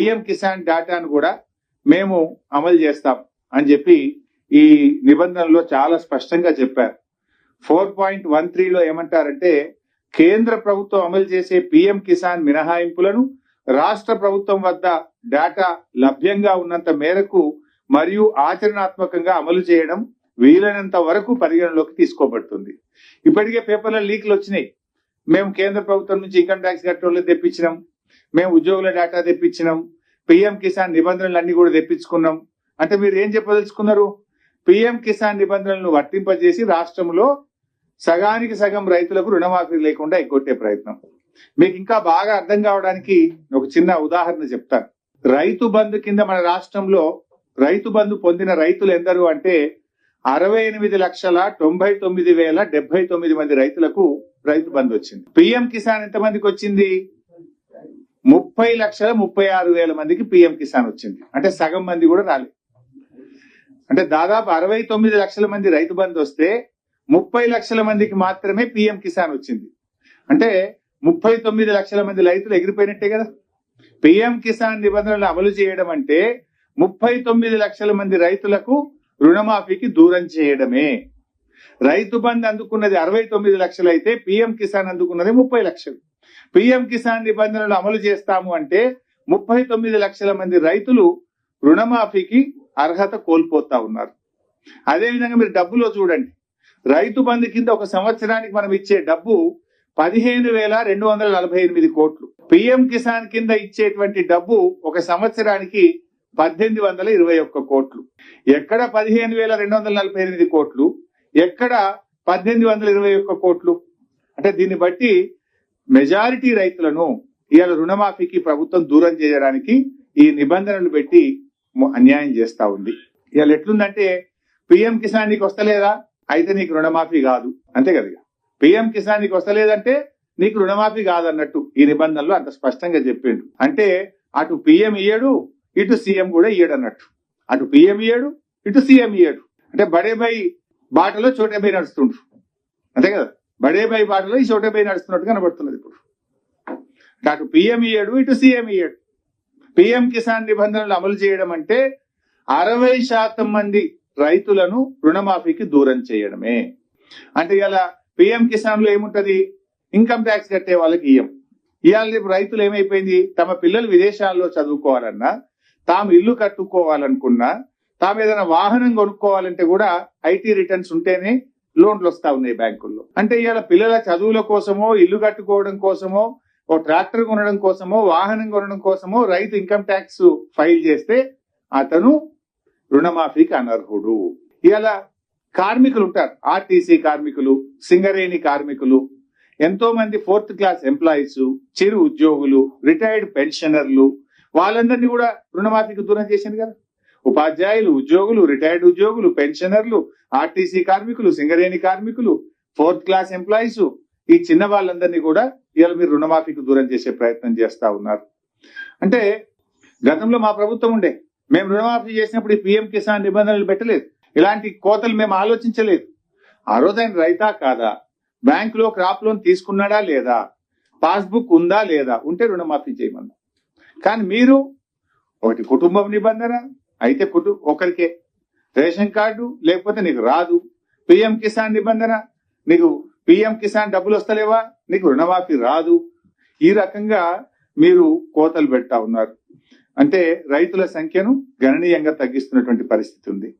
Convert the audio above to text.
PM Kisan డేటాను కూడా మేము అమలు చేస్తాం అని చెప్పి ఈ నిబంధనలో చాలా స్పష్టంగా చెప్పారు. ఫోర్ పాయింట్ వన్ త్రీలో ఏమంటారంటే కేంద్ర ప్రభుత్వం అమలు చేసే పిఎం కిసాన్ మినహాయింపులను రాష్ట్ర ప్రభుత్వం వద్ద డేటా లభ్యంగా ఉన్నంత మేరకు మరియు ఆచరణాత్మకంగా అమలు చేయడం వీలైనంత వరకు పరిగణలోకి తీసుకోబడుతుంది. ఇప్పటికే పేపర్ల లీక్లు వచ్చినాయి. మేము కేంద్ర ప్రభుత్వం నుంచి ఇన్కమ్ ట్యాక్స్ కట్టోళ్ళు తెప్పించినాం. మేము ఉద్యోగుల డేటా తెప్పించినాం. పిఎం కిసాన్ నిబంధనలు అన్ని కూడా తెప్పించుకున్నాం. అంటే మీరు ఏం చెప్పదలుచుకున్నారు? పిఎం కిసాన్ నిబంధనలను వర్తింపజేసి రాష్ట్రంలో సగానికి సగం రైతులకు రుణమాఫీ లేకుండా ఎగ్గొట్టే ప్రయత్నం. మీకు ఇంకా బాగా అర్థం కావడానికి ఒక చిన్న ఉదాహరణ చెప్తాను రైతు బంధు కింద మన రాష్ట్రంలో రైతు బంధు పొందిన రైతులు ఎందరు అంటే అరవై ఎనిమిది లక్షల తొంభై తొమ్మిది వేల డెబ్బై తొమ్మిది మంది రైతులకు రైతు బంధు వచ్చింది. పిఎం కిసాన్ ఎంత మందికి వచ్చింది? ముప్పై లక్షల ముప్పై ఆరు వేల మందికి పిఎం కిసాన్ వచ్చింది. అంటే సగం మంది కూడా రాలేదు. అంటే దాదాపు అరవై తొమ్మిది లక్షల మంది రైతు బంధు వస్తే ముప్పై లక్షల మందికి మాత్రమే పిఎం కిసాన్ వచ్చింది. అంటే ముప్పై తొమ్మిది లక్షల మంది రైతులు ఎగిరిపోయినట్టే కదా. పిఎం కిసాన్ నిబంధనలు అమలు చేయడం అంటే ముప్పై తొమ్మిది లక్షల మంది రైతులకు రుణమాఫీకి దూరం చేయడమే. రైతు బంధు అందుకున్నది అరవై తొమ్మిది లక్షలు అయితే పిఎం కిసాన్ అందుకున్నది ముప్పై లక్షలు. పిఎం కిసాన్ నిబంధనలు అమలు చేస్తాము అంటే ముప్పై తొమ్మిది లక్షల మంది రైతులు రుణమాఫీకి అర్హత కోల్పోతా ఉన్నారు. అదేవిధంగా మీరు డబ్బులో చూడండి. రైతు బంధు కింద ఒక సంవత్సరానికి మనం ఇచ్చే డబ్బు పదిహేను వేల రెండు వందల నలభై ఎనిమిది కోట్లు. పిఎం కిసాన్ కింద ఇచ్చేటువంటి డబ్బు ఒక సంవత్సరానికి పద్దెనిమిది వందల ఇరవై ఒక్క కోట్లు. ఎక్కడ పదిహేను వేల రెండు వందల నలభై ఎనిమిది కోట్లు? ఎక్కడ పద్దెనిమిది వందల ఇరవై ఒక్క కోట్లు? అంటే దీన్ని బట్టి మెజారిటీ రైతులను ఇవాళ రుణమాఫీకి ప్రభుత్వం దూరం చేయడానికి ఈ నిబంధనలు పెట్టి అన్యాయం చేస్తా ఉంది. ఇవాళ ఎట్లుందంటే పిఎం కిసాన్ నీకు వస్తలేదా? అయితే నీకు రుణమాఫీ కాదు. అంతే కదా పిఎం కిసాన్ నీకు వస్తలేదంటే నీకు రుణమాఫీ కాదన్నట్టు ఈ నిబంధనలు అంత స్పష్టంగా చెప్పిండు. అంటే అటు పిఎం ఇయ్యడు ఇటు సీఎం కూడా ఇయ్యడు అన్నట్టు అటు పిఎం ఇయ్యడు ఇటు సీఎం ఇయ్యడు. అంటే బడేబై బాటలో చోటే బై నడుస్తుండ్రు. అంతే కదా? బడే బై బాటలో ఈ చోటే నడుస్తున్నట్టు కనబడుతున్నది ఇప్పుడు. అటు పిఎం ఇయ్యాడు ఇటు సీఎం ఇయ్యాడు. పిఎం కిసాన్ నిబంధనలు అమలు చేయడం అంటే అరవై శాతం మంది రైతులను రుణమాఫీకి దూరం చేయడమే. అంటే ఇలా పిఎం కిసాన్లో ఏముంటది? ఇన్కమ్ ట్యాక్స్ కట్టే వాళ్ళకి ఇయ్యం. ఇవాళ రేపు రైతులు ఏమైపోయింది? తమ పిల్లలు విదేశాల్లో చదువుకోవాలన్నా తాము ఇల్లు కట్టుకోవాలనుకున్నా తాము ఏదైనా వాహనం కొనుక్కోవాలంటే కూడా ఐటీ రిటర్న్స్ ఉంటేనే లోన్లు వస్తా ఉన్నాయి బ్యాంకుల్లో. అంటే ఇవాళ పిల్లల చదువుల కోసమో ఇల్లు కట్టుకోవడం కోసమో ఓ ట్రాక్టర్ కొనడం కోసమో వాహనం కొనడం కోసమో రైతు ఇన్కమ్ ట్యాక్స్ ఫైల్ చేస్తే అతను రుణమాఫీకి అనర్హుడు. ఇలా కార్మికులు ఉంటారు. ఆర్టీసీ కార్మికులు సింగరేణి కార్మికులు ఎంతో మంది ఫోర్త్ క్లాస్ ఎంప్లాయీస్ చిరు ఉద్యోగులు రిటైర్డ్ పెన్షనర్లు వాళ్ళందరినీ కూడా రుణమాఫీకి దూరం చేసింది కదా. ఉపాధ్యాయులు ఉద్యోగులు రిటైర్డ్ ఉద్యోగులు పెన్షనర్లు ఆర్టీసీ కార్మికులు సింగరేణి కార్మికులు ఫోర్త్ క్లాస్ ఎంప్లాయీస్ ఈ చిన్న వాళ్ళందరినీ కూడా ఇవాళ మీరు రుణమాఫీకి దూరం చేసే ప్రయత్నం చేస్తా ఉన్నారు. అంటే గతంలో మా ప్రభుత్వం ఉండే. మేము రుణమాఫీ చేసినప్పుడు ఈ పిఎం కిసాన్ నిబంధనలు పెట్టలేదు. ఇలాంటి కోతలు మేము ఆలోచించలేదు. ఆ రోజు ఆయన రైతా కాదా? బ్యాంకులో క్రాప్ లోన్ తీసుకున్నాడా లేదా? పాస్బుక్ ఉందా లేదా? ఉంటే రుణమాఫీ చేయమన్నా కానీ మీరు ఒకటి కుటుంబం నిబంధన అయితే కుటుంబ ఒకరికే. రేషన్ కార్డు లేకపోతే నీకు రాదు. పిఎం కిసాన్ నిబంధన నీకు పిఎం కిసాన్ డబ్బులు వస్తలేవా? నీకు రుణమాఫీ రాదు. ఈ రకంగా మీరు కోతలు పెడతా ఉన్నారు. అంటే రైతుల సంఖ్యను గణనీయంగా తగ్గిస్తున్నటువంటి పరిస్థితి ఉంది.